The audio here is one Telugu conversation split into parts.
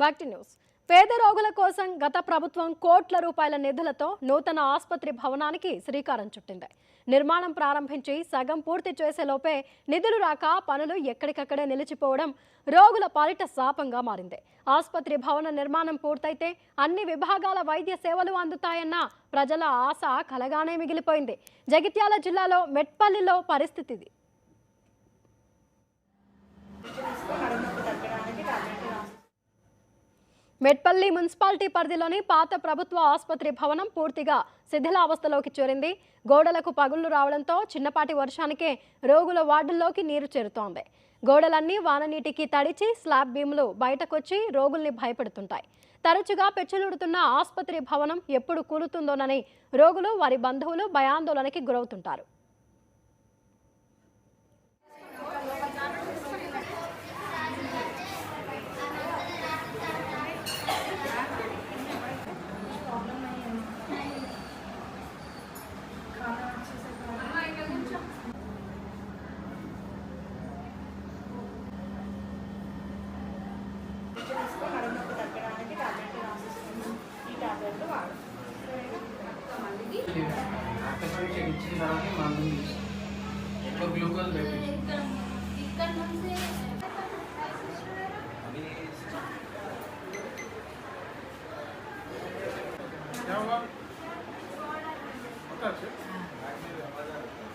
Back to news. పేద రోగుల కోసం గత ప్రభుత్వం కోట్ల రూపాయల నిధులతో నూతన ఆసుపత్రి భవనానికి శ్రీకారం చుట్టింది. నిర్మాణం ప్రారంభించి సగం పూర్తి చేసేలోపే నిధులు రాక పనులు ఎక్కడికక్కడే నిలిచిపోవడం రోగుల పాలిట శాపంగా మారింది. ఆసుపత్రి భవన నిర్మాణం పూర్తయితే అన్ని విభాగాల వైద్య సేవలు అందుతాయన్న ప్రజల ఆశ కలగానే మిగిలిపోయింది. జగిత్యాల జిల్లాలో మెట్పల్లిలో పరిస్థితి ఇది మెట్పల్లి మున్సిపాలిటీ పరిధిలోని పాత ప్రభుత్వ ఆసుపత్రి భవనం పూర్తిగా శిథిలావస్థలోకి చేరింది. గోడలకు పగుళ్ళు రావడంతో చిన్నపాటి వర్షానికే రోగుల వార్డుల్లోకి నీరు చేరుతోంది. గోడలన్నీ వాననీటికి తడిచి స్లాబ్ బీములు బయటకొచ్చి రోగుల్ని భయపెడుతుంటాయి. తరచుగా పెచ్చులుడుతున్న ఆసుపత్రి భవనం ఎప్పుడు కూలుతుందోనని రోగులు వారి బంధువులు భయాందోళనకి గురవుతుంటారు. ఇచ్చిన తర్వాత మందు ఎక్కువ గ్లూకోజ్ పెట్టి ఇక్కడ నుంచి గారు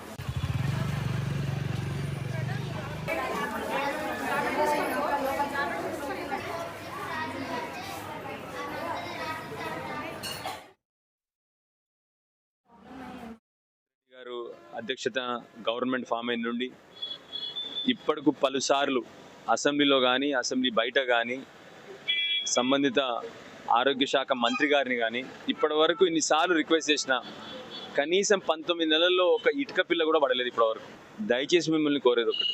అధ్యక్షత గవర్నమెంట్ ఫామ్ అయిన నుండి ఇప్పటికు పలుసార్లు అసెంబ్లీలో కానీ అసెంబ్లీ బయట కానీ సంబంధిత ఆరోగ్య శాఖ మంత్రి గారిని కానీ ఇప్పటి వరకు ఇన్నిసార్లు రిక్వెస్ట్ చేసిన కనీసం పంతొమ్మిది నెలల్లో ఒక ఇటుక పిల్ల కూడా పడలేదు ఇప్పటివరకు. దయచేసి మిమ్మల్ని కోరేది ఒకటి.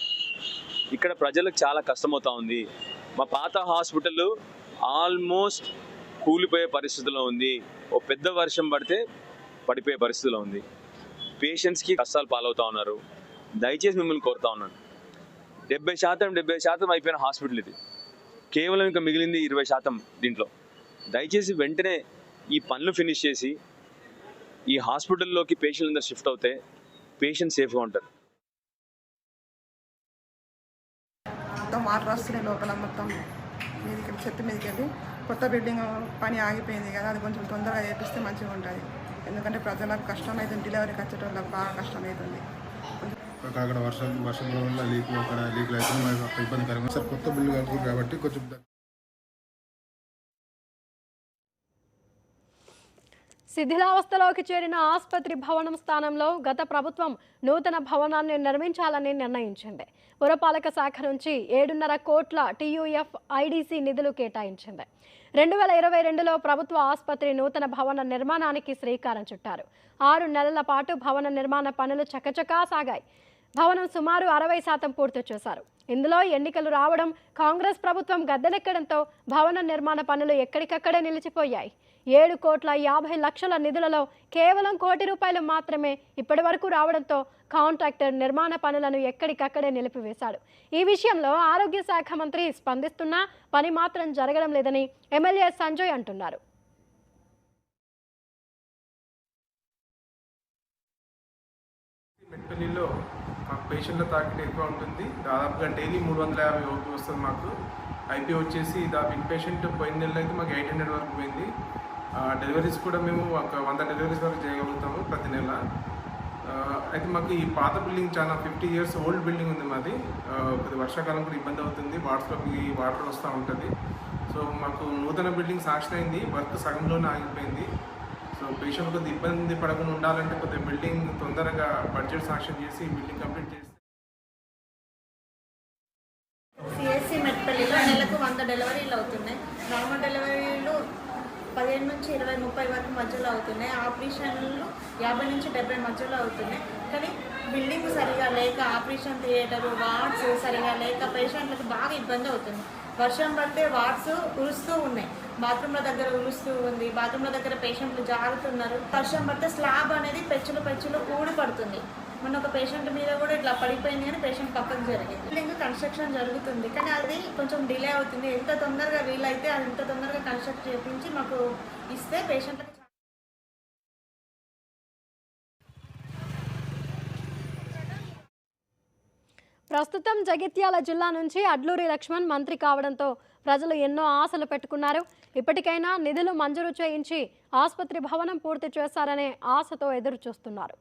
ఇక్కడ ప్రజలకు చాలా కష్టమవుతా ఉంది. మా పాత హాస్పిటల్ ఆల్మోస్ట్ కూలిపోయే పరిస్థితిలో ఉంది. ఓ పెద్ద వర్షం పడితే పడిపోయే పరిస్థితిలో ఉంది. పేషెంట్స్కి కష్టాలు పాలవుతా ఉన్నారు. దయచేసి మిమ్మల్ని కోరుతా ఉన్నాను. డెబ్బై శాతం డెబ్బై శాతం అయిపోయిన హాస్పిటల్ ఇది. కేవలం ఇంకా మిగిలింది ఇరవై శాతం దీంట్లో. దయచేసి వెంటనే ఈ పనులు ఫినిష్ చేసి ఈ హాస్పిటల్లోకి పేషెంట్ అందరు షిఫ్ట్ అవుతే పేషెంట్ సేఫ్గా ఉంటారు. మొత్తం వాటర్ వస్తున్నాయి లోపల మొత్తం. మీదికి చెట్టు మీదకి వెళ్ళి కొత్త బిల్డింగ్ పని ఆగిపోయింది కదా అది కొంచెం తొందరగా చేపిస్తే మంచిగా ఉంటుంది. ఎందుకంటే ప్రజలకు కష్టం అవుతుంది డెలివరీకి వచ్చేటోళ్ళకి బాగా కష్టం అవుతుంది అక్కడ అక్కడ వర్షం వర్షం వల్ల లీక్ అక్కడ లీక్ అయితే మనకు అక్కడ ఇబ్బందికరంగా సార్ కొత్త బిల్లు కలుగుతుంది కాబట్టి కొంచెం శిథిలావస్థలోకి చేరిన ఆసుపత్రి భవనం స్థానంలో గత ప్రభుత్వం నూతన భవనాన్ని నిర్మించాలని నిర్ణయించింది. పురపాలక శాఖ నుంచి ఏడున్నర కోట్ల టీయూఎఫ్ ఐడీసీ నిధులు కేటాయించింది. రెండు వేల ఇరవై రెండులో ప్రభుత్వ ఆసుపత్రి నూతన భవన నిర్మాణానికి శ్రీకారం చుట్టారు. ఆరు నెలల పాటు భవన నిర్మాణ పనులు చకచకా సాగాయి. భవనం సుమారు అరవై శాతం పూర్తి చేశారు. ఇందులో ఎన్నికలు రావడం కాంగ్రెస్ ప్రభుత్వం గద్దెనెక్కడంతో భవన నిర్మాణ పనులు ఎక్కడికక్కడే నిలిచిపోయాయి. ఏడు కోట్ల యాభై లక్షల నిధులలో కేవలం కోటి రూపాయలు మాత్రమే ఇప్పటి వరకు రావడంతో కాంట్రాక్టర్ నిర్మాణ పనులను ఎక్కడికక్కడే నిలిపివేశాడు. ఈ విషయంలో ఆరోగ్య శాఖ మంత్రి స్పందిస్తున్నా పని మాత్రం జరగడం లేదని ఎమ్మెల్యే సంజయ్ అంటున్నారు. మెట్పల్లిలో మాకు పేషెంట్ల తాకిడి ఎక్కువ ఉంటుంది. దాదాపుగా డైలీ మూడు వందల యాభై ఓపీ వస్తుంది మాకు. ఐపీ వచ్చేసి దాదాపు ఇన్ పేషెంట్ పోయిన నెలలో అయితే మాకు ఎయిట్ హండ్రెడ్ వరకు పోయింది. డెలివరీస్ కూడా మేము ఒక వంద డెలివరీస్ వరకు చేయగలుగుతాము ప్రతి నెల. అయితే మాకు ఈ పాత బిల్డింగ్ చాలా ఫిఫ్టీ ఇయర్స్ ఓల్డ్ బిల్డింగ్ ఉంది మాది. కొద్ది వర్షాకాలం కూడా ఇబ్బంది అవుతుంది వాటర్లోకి వాటర్ వస్తూ ఉంటుంది. సో మాకు నూతన బిల్డింగ్ శాంక్షన్ అయింది వర్క్ సగంలోనే ఆగిపోయింది. సో పేషెంట్ కొద్దిగా ఇబ్బంది పడకుండా ఉండాలంటే కొద్దిగా బిల్డింగ్ తొందరగా బడ్జెట్ సాక్షన్ చేసి బిల్డింగ్ కంప్లీట్ చేసి సిఎస్సి మెట్పల్లిలో నెలకు వంద డెలివరీలు అవుతున్నాయి. నార్మల్ డెలివరీలు పదిహేను నుంచి ఇరవై ముప్పై వరకు మధ్యలో అవుతున్నాయి. ఆపరేషన్లు యాభై నుంచి డెబ్బై మధ్యలో అవుతున్నాయి. కానీ బిల్డింగ్ సరిగా లేక ఆపరేషన్ థియేటర్ వార్డ్స్ సరిగా లేక పేషెంట్లకు బాగా ఇబ్బంది అవుతుంది. వర్షం పడితే వార్డ్స్ ఉరుస్తూ ఉన్నాయి. బాత్రూమ్ల దగ్గర ఉరుస్తూ ఉంది. బాత్రూమ్ల దగ్గర పేషెంట్లు జారుతున్నారు. వర్షం పడితే స్లాబ్ అనేది పెచ్చులు పెచ్చులు ఊడి పడుతుంది. మొన్న ఒక పేషెంట్ మీద కూడా ఇట్లా పడిపోయింది కానీ పేషెంట్ పక్కకు జరిగింది. బిల్డింగ్ కన్స్ట్రక్షన్ జరుగుతుంది. కానీ అది కొంచెం డిలే అవుతుంది. ఎంత తొందరగా వీలైతే అది ఎంత తొందరగా కన్స్ట్రక్ట్ చేయించి మాకు ఇస్తే పేషెంట్కి ప్రస్తుతం జగిత్యాల జిల్లా నుంచి అడ్లూరి లక్ష్మణ్ మంత్రి కావడంతో ప్రజలు ఎన్నో ఆశలు పెట్టుకున్నారు. ఇప్పటికైనా నిధులు మంజూరు చేయించి ఆసుపత్రి భవనం పూర్తి చేస్తారనే ఆశతో ఎదురు చూస్తున్నారు